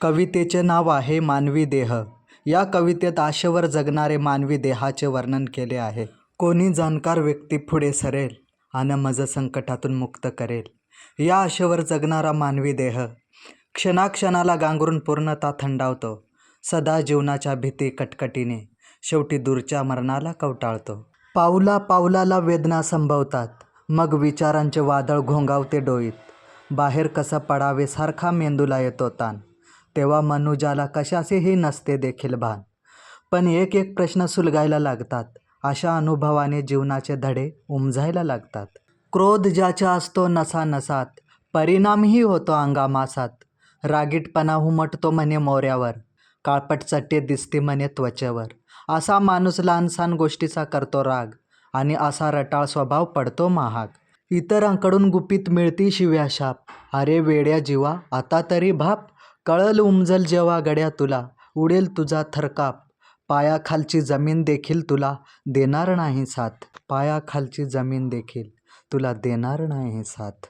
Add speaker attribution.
Speaker 1: कवितेचे नाव आहे मानवी देह. या कवितेत आशेवर जगणारे मानवी देहाचे वर्णन केले आहे. कोणी जाणकार व्यक्ती पुढे सरेल आणि मज संकटातून मुक्त करेल. या आशेवर जगणारा मानवी देह. क्षणाक्षणाला गांगरून पूर्णता थंडावतो. सदा जीवनाच्या भीती कटकटीने शेवटी दूरच्या मरणाला कवटाळतो. पावला पावलाला वेदना संभवतात. मग विचारांचे वादळ घोंगावते डोईत. बाहेर कसं पडावे सारखा मेंदूला येतो ताण. तेव्हा मनुजाला कशाचेही नसते देखील भान. पण एक एक प्रश्न सुलगायला लागतात. अशा अनुभवाने जीवनाचे धडे उमजायला लागतात. क्रोध ज्याच्या असतो नसा नसात परिणामही होतो अंगामासात. रागीटपणा उमटतो म्हणे मोऱ्यावर. काळपट चट्टे दिसते म्हणे त्वचेवर. असा माणूस लहानसहान गोष्टीचा करतो राग आणि असा रटाळ स्वभाव पडतो महाग. इतरांकडून गुपित मिळती शिव्या शाप. अरे वेड्या जीवा आता तरी भाप. कळल उमजल जेव्हा गड्या तुला उडेल तुझा थरकाप. पायाखालची जमीन देखील तुला देणार नाही साथ. पायाखालची जमीन देखील तुला देणार नाही साथ.